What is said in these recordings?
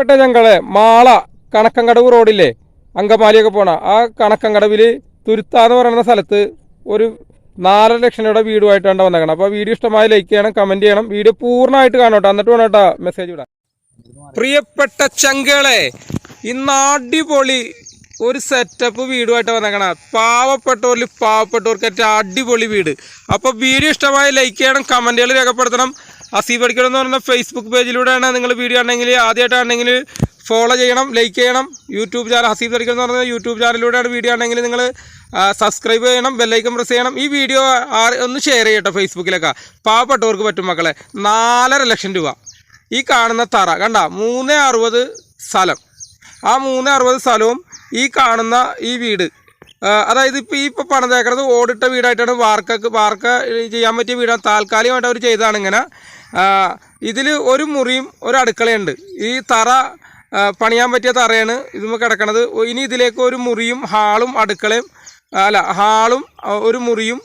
പ്രിയപ്പെട്ട ഞങ്ങളെ മാള കണക്കങ്കടവ് റോഡില്ലേ അങ്കമാലിയൊക്കെ പോണ ആ കണക്കങ്കടവിൽ തുരുത്ത എന്ന് പറയുന്ന സ്ഥലത്ത് ഒരു നാലര ലക്ഷം രൂപയുടെ വീടുമായിട്ടാണ് വന്നേക്കണം. അപ്പോൾ വീഡിയോ ഇഷ്ടമായ ലൈക്ക് ചെയ്യണം കമന്റ് ചെയ്യണം. വീഡിയോ പൂർണമായിട്ട് കാണോട്ടോ. എന്നിട്ട് വേണം കേട്ടോ മെസ്സേജ് വിടാം പ്രിയപ്പെട്ട ചങ്കളെ ഇന്ന് അടിപൊളി ഒരു സെറ്റപ്പ് വീടുമായിട്ട് വന്നേക്കണ. പാവപ്പെട്ടവരിൽ പാവപ്പെട്ടവർക്കൊക്കെ അടിപൊളി വീട്. അപ്പോൾ വീഡിയോ ഇഷ്ടമായി ലൈക്ക് ചെയ്യണം കമന്റുകൾ രേഖപ്പെടുത്തണം. അസീബ് അടിക്കണം എന്ന് പറയുന്ന ഫേസ്ബുക്ക് പേജിലൂടെയാണ് നിങ്ങൾ വീഡിയോ ആണെങ്കിൽ ആദ്യമായിട്ടാണെങ്കിൽ ഫോളോ ചെയ്യണം ലൈക്ക് ചെയ്യണം. യൂട്യൂബ് ചാനൽ ഹസീബ് അടിക്കണം എന്ന് പറയുന്ന യൂട്യൂബ് ചാനലിലൂടെയാണ് വീഡിയോ ആണെങ്കിൽ നിങ്ങൾ സബ്സ്ക്രൈബ് ചെയ്യണം ബെല്ലൈക്കൺ പ്രസ് ചെയ്യണം. ഈ വീഡിയോ ഒന്ന് ഷെയർ ചെയ്യട്ടോ ഫേസ്ബുക്കിലൊക്കെ പാവപ്പെട്ടവർക്ക് പറ്റും മക്കളെ. നാലര ലക്ഷം രൂപ. ഈ കാണുന്ന തറ കണ്ട? മൂന്ന് അറുപത് സ്ഥലം. ആ മൂന്ന് അറുപത് സ്ഥലവും ഈ കാണുന്ന ഈ വീട്. അതായത് ഇപ്പോൾ ഈ ഇപ്പോൾ പണിതേക്കുന്നത് ഓടിട്ട വീടായിട്ടാണ് വാർക്കൊക്കെ വാർക്ക ചെയ്യാൻ പറ്റിയ വീടാണ്. താൽക്കാലികമായിട്ട് അവർ ചെയ്തതാണ് ഇങ്ങനെ. ഇതിൽ ഒരു മുറിയും ഒരു അടുക്കളയുണ്ട്. ഈ തറ പണിയാൻ പറ്റിയ തറയാണ് ഇതുമ്മ കിടക്കണത്. ഇനി ഇതിലേക്ക് ഒരു മുറിയും ഹാളും അടുക്കളയും അല്ല ഹാളും ഒരു മുറിയും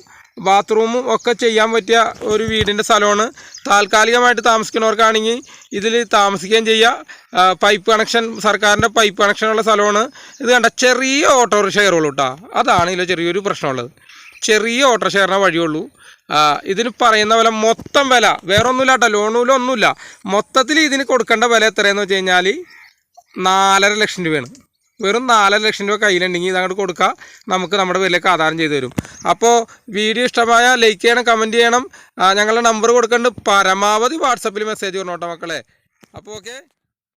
ബാത്റൂമും ഒക്കെ ചെയ്യാൻ പറ്റിയ ഒരു വീടിന്റെ സ്ഥലമാണ്. താൽക്കാലികമായിട്ട് താമസിക്കുന്നവർക്കാണെങ്കിൽ ഇതിൽ താമസിക്കുകയും ചെയ്യുക പൈപ്പ് കണക്ഷൻ സർക്കാരിന്റെ പൈപ്പ് കണക്ഷനുള്ള സ്ഥലമാണ്. ഇത് കണ്ട ചെറിയ ഓട്ടോറിക്ഷ കയറുള്ളൂ കേട്ടോ അതാണ് ഇതിലെ ചെറിയൊരു പ്രശ്നമുള്ളത്. ചെറിയ ഓട്ടോ ഷെയറിനെ വഴിയുള്ളൂ ഇതിന് പറയുന്ന വില മൊത്തം വില. വേറെ ഒന്നുമില്ല കേട്ടോ ലോണൂല ഒന്നുമില്ല. മൊത്തത്തിൽ ഇതിന് കൊടുക്കേണ്ട വില എത്രയെന്ന് വെച്ച് കഴിഞ്ഞാൽ നാലര ലക്ഷം രൂപയാണ്. വെറും നാലര ലക്ഷം രൂപ കയ്യിലുണ്ടെങ്കിൽ ഇതങ്ങോട്ട് കൊടുക്കുക നമുക്ക് നമ്മുടെ പേരിലേക്ക് ആധാരം ചെയ്തു തരും. അപ്പോൾ വീഡിയോ ഇഷ്ടമായ ലൈക്ക് ചെയ്യണം കമന്റ് ചെയ്യണം. ഞങ്ങളുടെ നമ്പർ കൊടുക്കേണ്ട. പരമാവധി വാട്സപ്പിൽ മെസ്സേജ് പറഞ്ഞോട്ടോ മക്കളെ. അപ്പോൾ ഓക്കെ